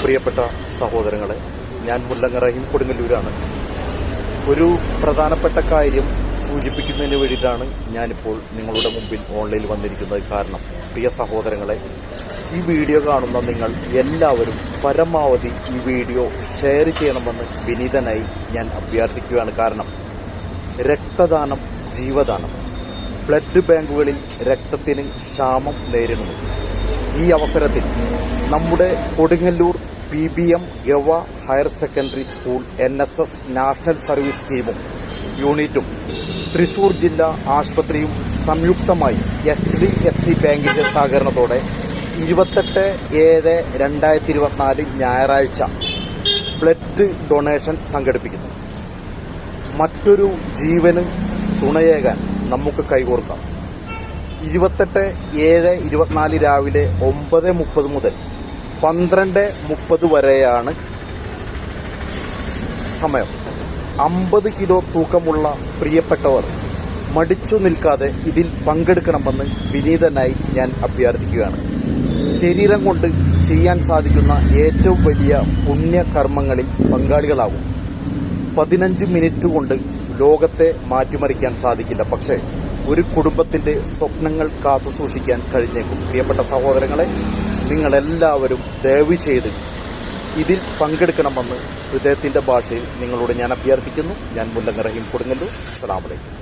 പ്രിയപ്പെട്ട സഹോദരങ്ങളെ ഞാൻ മുല്ലങ്ങറയും കൊടുങ്ങല്ലൂരാണ്. ഒരു പ്രധാനപ്പെട്ട കാര്യം സൂചിപ്പിക്കുന്നതിന് വേണ്ടിയിട്ടാണ് ഞാനിപ്പോൾ നിങ്ങളുടെ മുമ്പിൽ ഓൺലൈനിൽ വന്നിരിക്കുന്നത് കാരണം പ്രിയ സഹോദരങ്ങളെ ഈ വീഡിയോ കാണുന്ന നിങ്ങൾ എല്ലാവരും പരമാവധി ഈ വീഡിയോ ഷെയർ ചെയ്യണമെന്ന് വിനീതനായി ഞാൻ അഭ്യർത്ഥിക്കുകയാണ്. കാരണം രക്തദാനം ജീവദാനം ബ്ലഡ് ബാങ്കുകളിൽ രക്തത്തിന് ക്ഷാമം നേരിടുന്നു. ഈ അവസരത്തിൽ നമ്മുടെ കൊടുങ്ങല്ലൂർ പി ബി എം ഗവ higher secondary school N S S national service സ്കീമും യൂണിറ്റും തൃശൂർ ജില്ലാ ആശുപത്രിയും സംയുക്തമായി എച്ച് ഡി എഫ് സി ബാങ്കിന്റെ സഹകരണത്തോടെ ഇരുപത്തെട്ട് ഏഴ് രണ്ടായിരത്തി ഇരുപത്തിനാല് ഞായറാഴ്ച ബ്ലഡ് ഡൊണേഷൻ സംഘടിപ്പിക്കുന്നു. മറ്റൊരു ജീവന് തുണയേകാൻ നമുക്ക് കൈകോർക്കാം. ഇരുപത്തെട്ട് ഏഴ് ഇരുപത്തിനാല് രാവിലെ ഒമ്പത് മുപ്പത് മുതൽ പന്ത്രണ്ട് മുപ്പത് വരെയാണ് സമയം. അമ്പത് കിലോ തൂക്കമുള്ള പ്രിയപ്പെട്ടവർ മടിച്ചു നിൽക്കാതെ ഇതിൽ പങ്കെടുക്കണമെന്ന് വിനീതനായി ഞാൻ അഭ്യർത്ഥിക്കുകയാണ്. ശരീരം കൊണ്ട് ചെയ്യാൻ സാധിക്കുന്ന ഏറ്റവും വലിയ പുണ്യകർമ്മങ്ങളിൽ പങ്കാളികളാകും പതിനഞ്ച് മിനിറ്റ് കൊണ്ട് ലോകത്തെ മാറ്റിമറിക്കാൻ സാധിക്കില്ല. പക്ഷേ ഒരു കുടുംബത്തിന്റെ സ്വപ്നങ്ങൾ കാത്തുസൂക്ഷിക്കാൻ കഴിഞ്ഞേക്കും. പ്രിയപ്പെട്ട സഹോദരങ്ങളെ നിങ്ങളെല്ലാവരും ദയവ് ചെയ്ത് ഇതിൽ പങ്കെടുക്കണമെന്ന് ഹൃദയത്തിന്റെ ഭാഷയിൽ നിങ്ങളോട് ഞാൻ അഭ്യർത്ഥിക്കുന്നു. ഞാൻ മുല്ലങ്ങറഹിം കൊടുങ്ങല്ലൂർ. അസ്സലാമലൈക്കും